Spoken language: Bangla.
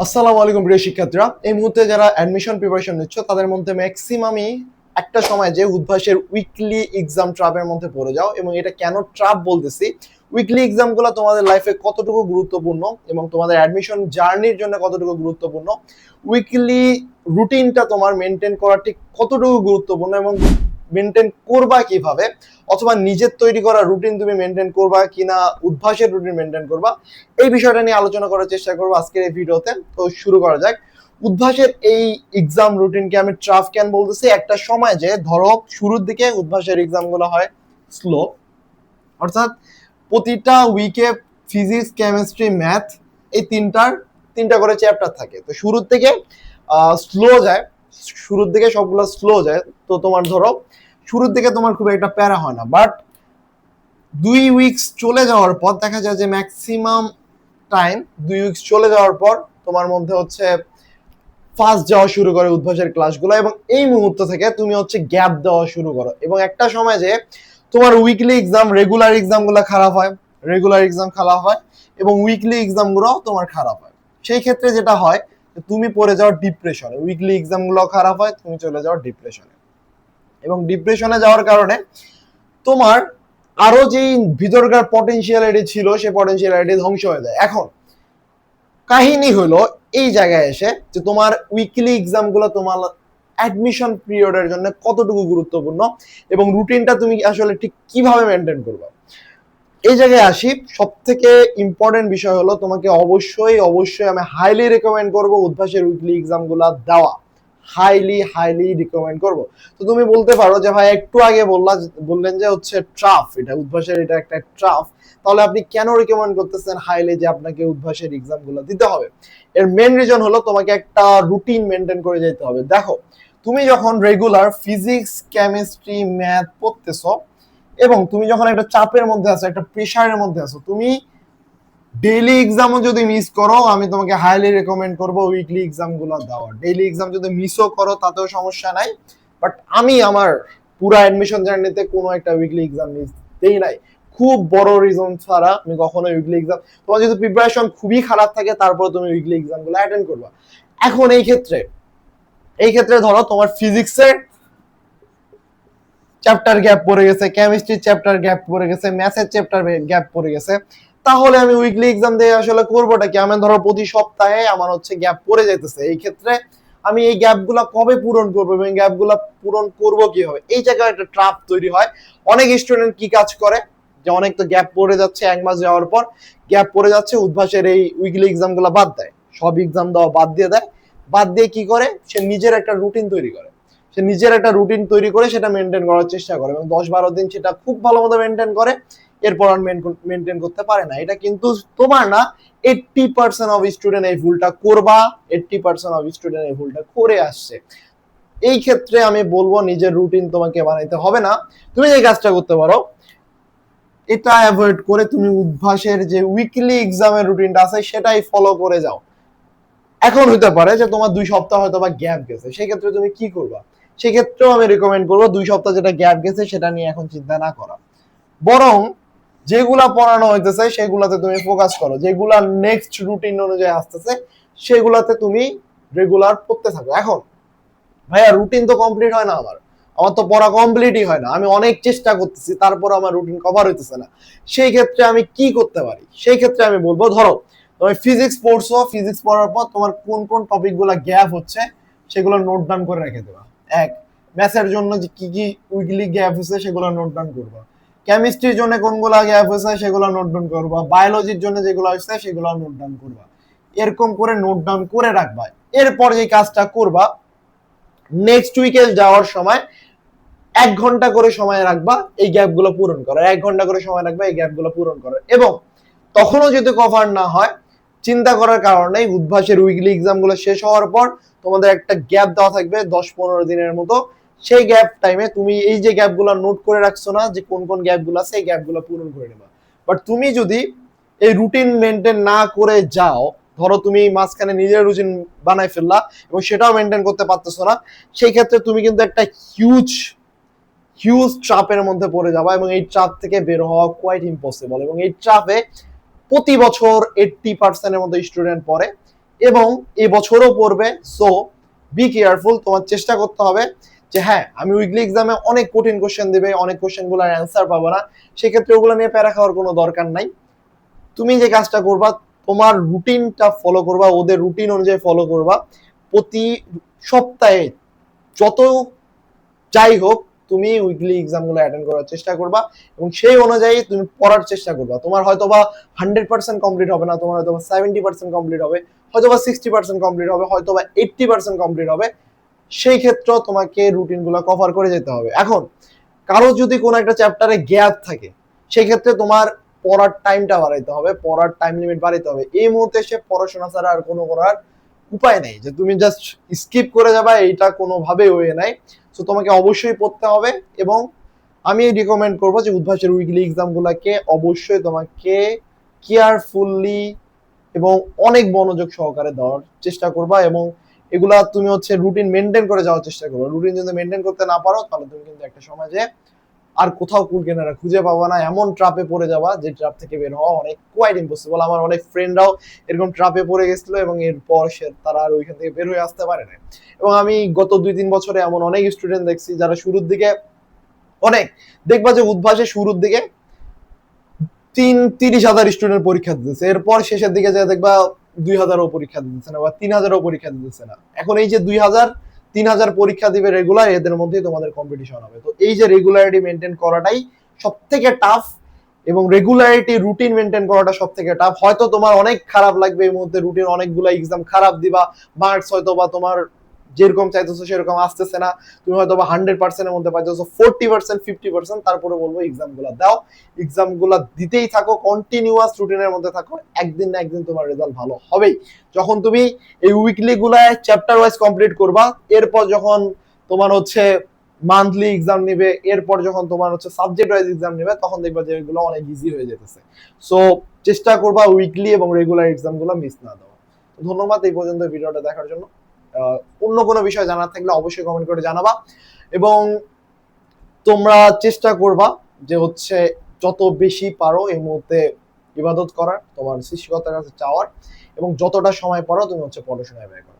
আসসালামু আলাইকুম প্রিয় শিক্ষার্থীরা। এই মুহূর্তে যারা অ্যাডমিশন প্রিপারেশন নিচ্ছ, তাদের মধ্যে ম্যাক্সিমামই একটা সময় যে উদ্ভাসের উইকলি এক্সাম ট্রাপের মধ্যে পড়ে যাও এবং এটা কেন ট্রাপ বলতেছি? উইকলি এক্সামগুলো তোমাদের লাইফে কতটুকু গুরুত্বপূর্ণ এবং তোমাদের অ্যাডমিশন জার্নির জন্য কতটুকু গুরুত্বপূর্ণ? উইকলি রুটিনটা তোমার মেনটেন করা ঠিক কতটুকু গুরুত্বপূর্ণ এবং মেনটেন করবা কীভাবে? অথবা নিজের তৈরি করা রুটিন তুমি মেনটেন করবা কিনা, উদ্ভাসের রুটিন মেনটেন করবা, এই বিষয়টা নিয়ে আলোচনা করার চেষ্টা করব আজকের এই ভিডিওতে তো। শুরু করা যাক। উদ্ভাসের এই এক্সাম রুটিনকে আমি ট্রাফ ক্যান বলতেছি। একটা সময় যে ধরো শুরুর দিকে উদ্ভাসের এক্সামগুলো হয় স্লো অর্থাৎ প্রতিটা উইকে ফিজিক্স কেমিস্ট্রি ম্যাথ এই তিনটার, তিনটা করে চ্যাপ্টার থাকে। তো শুরুর থেকে স্লো যায়। শুরুর দিকে সবগুলো স্লো যায়। তো তোমার ধরো শুরুর দিকে তোমার খুব একটা প্যারা হয় না বাট দুই উইকস চলে যাওয়ার পর দেখা যায় যে ম্যাক্সিমাম টাইম দুই উইকস চলে যাওয়ার পর তোমার মধ্যে হচ্ছে ফার্স্ট যাওয়া শুরু করে উদ্ভাসের ক্লাসগুলো এবং এই মুহূর্ত থেকে তুমি হচ্ছে গ্যাপ দেওয়া শুরু করো এবং একটা সময় যে তোমার উইকলি এক্সাম রেগুলার এক্সামগুলো খারাপ হয় রেগুলার এক্সাম খারাপ হয় এবং উইকলি এক্সামগুলো তোমার খারাপ হয়। সেই ক্ষেত্রে যেটা হয় তুমি পড়ে যাও ডিপ্রেশনে উইকলি এক্সামগুলো খারাপ হয়, তুমি চলে যাও ডিপ্রেশনে এবং ডিপ্রেশনে যাওয়ার কারণে তোমার আরও যেই ভিতরকার পটেনশিয়ালিটি ছিল, সে পটেনশিয়ালিটি ধ্বংস হয়ে যায়। এখন, কাহিনী হলো এই জায়গায় এসে যে তোমার উইকলি এক্সামগুলো তোমার অ্যাডমিশন পিরিয়ডের জন্য কতটুকু গুরুত্বপূর্ণ এবং রুটিনটা তুমি আসলে ঠিক কীভাবে মেনটেন করবে। এই জায়গায় আসি সব থেকে ইম্পর্টেন্ট বিষয় হলো তোমাকে অবশ্যই অবশ্যই আমি হাইলি রেকমেন্ড করব উদ্ভাসের উইকলি এক্সামগুলো দেওয়া। হাইলি হাইলি রিকমেন্ড করব। তো তুমি বলতে পারো যে ভাই, একটু আগে বললা বললেন যে হচ্ছে ট্রাফ এটা উদ্ভাসের, এটা একটা ট্রাফ তাহলে আপনি কেন রিকমেন্ড করতেছেন হাইলি যে আপনাকে উদ্ভাসের এক্সামগুলো দিতে হবে? এর মেন রিজন হলো তোমাকে একটা রুটিন মেনটেন করে যেতে হবে। দেখো, তুমি যখন রেগুলার ফিজিক্স কেমিস্ট্রি ম্যাথ পড়তেছো এবং তুমি যখন একটা চাপের মধ্যে আছো, একটা প্রেশারের মধ্যে আছো, তুমি ডেইলি এক্সামও যদি মিস করো, আমি তোমাকে হাইলি রেকমেন্ড করব উইকলি এক্সামগুলো দেওয়া ডেইলি এক্সাম যদি মিসও করো, তাতেও সমস্যা নাই। বাট আমি আমার পুরো অ্যাডমিশন জার্নিতে কোনো একটা উইকলি এক্সাম মিস দেই নাই। খুব বড় রিজন ছাড়া আমি কখনো উইকলি এক্সাম তোমার যদি প্রিপারেশন খুবই খারাপ থাকে, তারপর তুমি উইকলি এক্সামগুলো অ্যাটেন্ড করবা। এখন এই ক্ষেত্রে এই ক্ষেত্রে ধরো তোমার ফিজিক্সের চ্যাপ্টার গ্যাপ পড়ে গেছে কেমিস্ট্রির চ্যাপ্টার গ্যাপ পড়ে গেছে ম্যাথের চ্যাপ্টার গ্যাপ পড়ে গেছে। তাহলে আমি উইকলি এক্সাম দিয়ে আসলে করবোটা কি? আমি ধরো প্রতি সপ্তাহে আমার হচ্ছে গ্যাপ পড়ে যাইতেছে। এই ক্ষেত্রে আমি এই গ্যাপগুলো কবে পূরণ করব এবং গ্যাপগুলো পূরণ করব কীভাবে? এই জায়গায় একটা ট্রাপ তৈরি হয়। অনেক স্টুডেন্ট কি কাজ করে? যে অনেক তো গ্যাপ পড়ে যাচ্ছে, এক মাস যাওয়ার পর গ্যাপ পড়ে যাচ্ছে, উদ্ভাসের এই উইকলি এক্সামগুলো বাদ দেয়। সব এক্সাম দেওয়া বাদ দিয়ে দেয়। বাদ দিয়ে কি করে? সে নিজের একটা রুটিন তৈরি করে। সে নিজের একটা রুটিন তৈরি করে সেটা মেনটেন করার চেষ্টা করে এবং দশ বারো দিন সেটা খুব ভালো মতো মেনটেন করে, এরপর আর মেনটেন করতে পারে না। এটা কিন্তু তোমার না এইটটি পার্সেন্ট অফ স্টুডেন্ট এই ভুলটা করবা এইটটি পার্সেন্ট অফ স্টুডেন্ট এই ভুলটা করে আসছে। এই ক্ষেত্রে আমি বলব নিজের রুটিন তোমাকে বানাইতে হবে না। তুমি যে কাজটা করতে পারো, এটা অ্যাভয়েড করে তুমি উদ্ভাসের যে উইকলি এক্সামের রুটিনটা আছে সেটাই ফলো করে যাও। এখন হতে পারে যে তোমার দুই সপ্তাহ হয়তো বা গ্যাপ গেছে। সেক্ষেত্রে তুমি কি করবা? সেক্ষেত্রেও আমি রিকমেন্ড করব দুই সপ্তাহ যেটা গ্যাপ গেছে সেটা নিয়ে এখন চিন্তা না করা। বরং যেগুলা পড়ানো হইতেছে সেগুলাতে তুমি ফোকাস করো। যেগুলা নেক্সট রুটিন অনুযায়ী আসতেছে সেগুলাতে তুমি রেগুলার পড়তে থাকো। এখন, ভাইয়া রুটিন তো কমপ্লিট হয় না আমার। আমার তো পড়া কমপ্লিটই হয় না। আমি অনেক চেষ্টা করতেছি তারপর আমার রুটিন কভার হইতেছে না। সেই ক্ষেত্রে আমি কি করতে পারি? সেই ক্ষেত্রে আমি বলব, ধরো তুমি ফিজিক্স পড়ছো ফিজিক্স পড়ার পর তোমার কোন কোন টপিকগুলা গ্যাপ হচ্ছে, সেগুলো নোট ডাউন করে রেখে দেবা। এক ম্যাথের জন্য যে কি কি উইকলি গ্যাপ হচ্ছে, সেগুলো নোট ডাউন করবা। কেমিস্ট্রির জন্য কোনগুলো গ্যাপ হয়েছে সেগুলো নোট ডাউন করবা। বায়োলজির জন্য যেগুলো হয়েছে সেগুলো নোট ডাউন করবা। এরকম করে নোট ডাউন করে রাখবা। এরপর যে কাজটা করবা নেক্সট উইকে যাওয়ার সময় এক ঘণ্টা করে সময় রাখবা, এই গ্যাপগুলো পূরণ করার এক ঘণ্টা করে সময় রাখবা, এই গ্যাপগুলো পূরণ করার এবং তখনও যদি কভার না হয় চিন্তা করার কারণে উদ্ভাসের উইকলি এক্সামগুলো শেষ হওয়ার পর তোমাদের একটা গ্যাপ দেওয়া থাকবে দশ পনেরো দিনের মতো। সেই গ্যাপ টাইমে তুমি এই যে গ্যাপগুলো নোট করে রাখছো না, যে কোন কোন গ্যাপগুলো আছে, এই গ্যাপগুলো পূরণ করে নেবা। বাট তুমি যদি এই রুটিন মেনটেন না করে যাও, ধরো তুমি মাঝখানে নিজের রুটিন বানাই ফেললা এবং সেটাও মেনটেন করতে পারতেছো না, সেই ক্ষেত্রে তুমি কিন্তু একটা হিউজ হিউজ ট্রাপের মধ্যে পড়ে যাবা এবং এই ট্রাপ থেকে বের হওয়া কোয়াইট ইম্পসিবল এবং এই ট্রাপে প্রতি বছর এইটটি পার্সেন্টের মতো স্টুডেন্ট পড়ে এবং এই বছরও পড়বে। সো বি কেয়ারফুল তোমার চেষ্টা করতে হবে যে হ্যাঁ আমি উইকলি এক্সামে অনেক কঠিন কোশ্চেন দেবে, অনেক কোশ্চেনগুলোর অ্যান্সার পাবো না। সেক্ষেত্রে ওগুলো নিয়ে প্যারা খাওয়ার কোনো দরকার নাই। তুমি যে কাজটা করবা, তোমার রুটিনটা ফলো করবা, ওদের রুটিন অনুযায়ী ফলো করবা। প্রতি সপ্তাহে যত যাই হোক তুমি উইকলি এক্সামগুলো অ্যাটেন্ড করার চেষ্টা করবা এবং সেই অনুযায়ী তুমি পড়ার চেষ্টা করবা। তোমার হয়তো বা হান্ড্রেড পার্সেন্ট কমপ্লিট হবে না, তোমার হয়তো বা সেভেন্টি পার্সেন্ট কমপ্লিট হবে হয়তো বা সিক্সটি পার্সেন্ট কমপ্লিট হবে হয়তো বা এইট্টি পার্সেন্ট কমপ্লিট হবে। সেই ক্ষেত্রেও তোমাকে রুটিনগুলো কভার করে যেতে হবে। এখন, কারও যদি কোনো একটা চ্যাপ্টারে গ্যাপ থাকে, সেই ক্ষেত্রে তোমার পড়ার টাইমটা বাড়াইতে হবে, পড়ার টাইম লিমিট বাড়াইতে হবে। এই মুহূর্তে সে পড়াশোনা ছাড়া আর কোনো করার উপায় নেই, যে তুমি জাস্ট স্কিপ করে যাবা, এইটা কোনোভাবেই হয়ে নাই। সো তোমাকে অবশ্যই পড়তে হবে এবং আমি রিকমেন্ড করব যে উদ্ভাসের উইকলি এক্সামগুলোকে অবশ্যই তোমাকে কেয়ারফুলি এবং অনেক মনোযোগ সহকারে দেওয়ার চেষ্টা করবা এবং এগুলা তুমি হচ্ছে রুটিন মেনটেন করে যাওয়ার চেষ্টা করবে। রুটিন যদি মেনটেন করতে না পারো, তাহলে তুমি কিন্তু একটা সমাজে আর কোথাও কুল কেনারা খুঁজে পাবা না। এমন ট্রাপে পড়ে যাওয়া যে ট্রাপ থেকে বের হওয়া অনেক কোয়াইট ইম্পসিবল আমার অনেক ফ্রেন্ডরাও এরকম ট্রাপে পড়ে গেছিল এবং এরপর সে তারা আর ওইখান থেকে বের হয়ে আসতে পারে না এবং আমি গত দুই তিন বছরে এমন অনেক স্টুডেন্ট দেখছি যারা শুরুর দিকে অনেক, দেখবা যে উদ্ভাসে শুরুর দিকে তিন তিরিশ হাজার স্টুডেন্ট পরীক্ষা দিতেছে। এরপর শেষের দিকে যা দেখবা দুই হাজারও পরীক্ষা দিতেছে না বা তিন হাজারও পরীক্ষা দিতেছে না। এখন এই যে দুই হাজার তিন হাজার পরীক্ষা দিবে রেগুলার এদের মধ্যেই তোমাদের কম্পিটিশন হবে। তো এই যে রেগুলারিটি মেনটেন করাটাই সব থেকে টাফ এবং রেগুলারিটি রুটিন মেনটেন করাটা সব থেকে টাফ হয়তো তোমার অনেক খারাপ লাগবে এই মুহূর্তে রুটিন অনেকগুলো এক্সাম খারাপ দিবা মার্কস হয়তো বা তোমার যেরকম চাইতেছো সেরকম আসতেছে না। তুমি হয়তো বা হান্ড্রেড পার্সেন্টের মধ্যে পাইতেছো ফোর্টি পার্সেন্ট ফিফটি পার্সেন্ট তারপরে বলব এক্সামগুলা দাও এক্সামগুলা দিতেই থাকো কন্টিনিউয়াস রুটিনের মধ্যে থাকো, একদিন না একদিন তোমার রেজাল্ট ভালো হবেই। যখন তুমি এই উইকলি গুলায় চ্যাপ্টার ওয়াইজ কমপ্লিট করবা, এরপর যখন তোমার হচ্ছে মান্থলি এক্সাম নিবে, এরপর যখন তোমার হচ্ছে সাবজেক্ট ওয়াইজ এক্সাম নেবে, তখন দেখবা যে এগুলো অনেক ইজি হয়ে যেতেছে। সো চেষ্টা করবা উইকলি এবং রেগুলার এক্সামগুলো মিস না দেওয়া। ধন্যবাদ, এই পর্যন্ত ভিডিওটা দেখার জন্য। অন্য কোনো বিষয় জানার থাকলে অবশ্যই কমেন্ট করে জানাবা। এবং তোমরা চেষ্টা করবা যে হচ্ছে যত বেশি পারো এই মুহূর্তে ইবাদত করার, তোমার সৃষ্টিকতার কাছে চাওয়ার এবং যতটা সময় পারো তুমি হচ্ছে পড়াশোনায় ব্যয় করো।